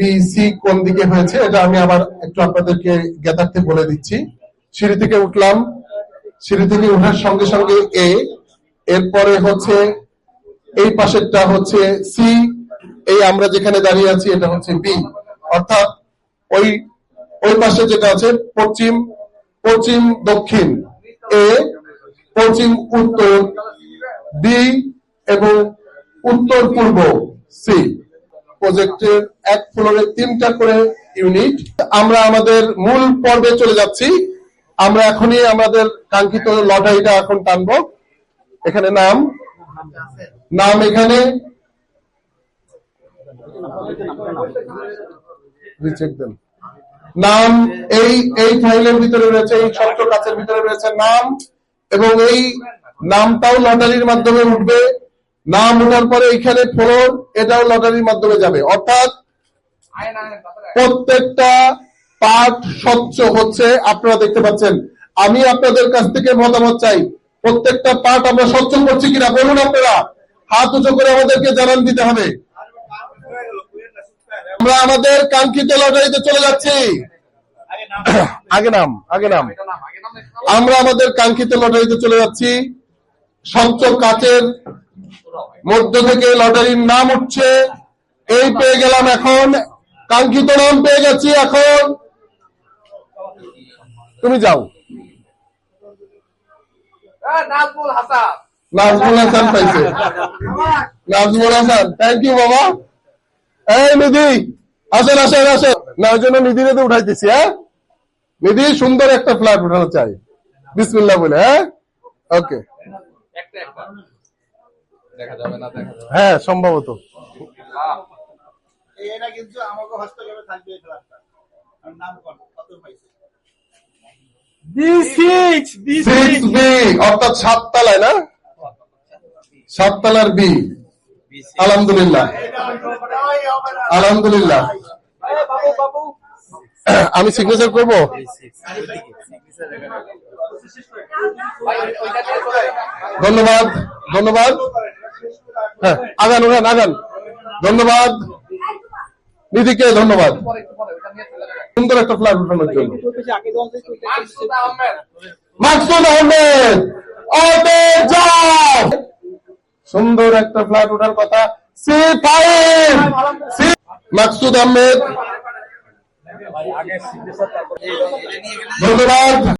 B C কোন দিকে হয়েছে, এটা আমি আবার একটু আপনাদেরকে জ্ঞাতার্থে বলে দিচ্ছি। সিঁড়ি থেকে উঠলাম। সিঁড়ি থেকে ওঠার সঙ্গে সঙ্গে এ এরপরে হচ্ছে এই পাশেরটা হচ্ছে সি এই আমরা যেখানে দাঁড়িয়ে আছি এটা হচ্ছে বি অর্থাৎ ওই ওই পাশে যেটা আছে, পশ্চিম পশ্চিম, দক্ষিণ। এ পশ্চিম, উত্তর। বি এবং উত্তর পূর্ব সি প্রজেক্টের এক ফ্লোরে তিনটা করে ইউনিট। আমরা আমাদের মূল পর্বে চলে যাচ্ছি। আমরা এখনই আমাদের কাঙ্ক্ষিত লটারিটা এখন টানবো। এখানে নাম। নাম এখানে। নাম এই এই ফাইলের ভিতরে রয়েছে, এই ছোট্ট কাছের ভিতরে রয়েছে নাম এবং এই নামটাও লটারির মাধ্যমে উঠবে। নাম ওঠার পরে এখানে ফ্লোর এটাও লটারির মাধ্যমে যাবে। অর্থাৎ প্রত্যেকটা পার্ট স্বচ্ছ হচ্ছে, আপনারা দেখতে পাচ্ছেন। আমি আপনাদের কাছ থেকে মতামত চাই। প্রত্যেকটা পার্ট আমরা স্বচ্ছ করছি কিনা, বলুন আপনারা। হাত উঁচু করে আমাদেরকে জানান দিতে হবে। আমরা আমাদের কাঙ্ক্ষিত লটারিতে চলে যাচ্ছি। আগে নাম আগে নাম। আমরা আমাদের কাঙ্ক্ষিত লটারিতে চলে যাচ্ছি। স্বচ্ছ কাচের মধ্য থেকে লটারির নাম উঠছে। এই পেয়ে গেলাম এখন। কাঙ্ক্ষিত নাম পেয়ে গেছি এখন। তুমি যাও। নাজমুল হাসান। পাইছে। নাজমুল হাসান থ্যাংক ইউ বাবা। এই নিধি আসেন আসেন আসেন। না ওই জন্য নিধি নিধি উঠাইতেছি হ্যাঁ? নিধি সুন্দর একটা ফ্ল্যাট উঠানো চাই। বিসমিল্লাহ বলে হ্যাঁ? ওকে একটা একটা দেখা যাবে না দেখা যাবে হ্যাঁ সম্ভবত। এটা কিন্তু আমাকে হস্তক্ষেপে থাকবে এই ক্লাসটা নাম কত পাইছে? সিক্স বি অর্থাৎ সাততলায় না? সাততলার বি আলহামদুলিল্লাহ। আলহামদুলিল্লাহ। আমি সিগনেচার করব? ধন্যবাদ ধন্যবাদ। হ্যাঁ আগান ওখান আগান। ধন্যবাদ। নিধিকে ধন্যবাদ। সুন্দর একটা ফ্ল্যাট উঠানোর জন্য। মাকসুদ আহমেদ মাকসুদ আহমেদ অটো যাও। সুন্দর একটা ফ্ল্যাট ওঠার কথা। C five C Maksud Ahmed. ধন্যবাদ।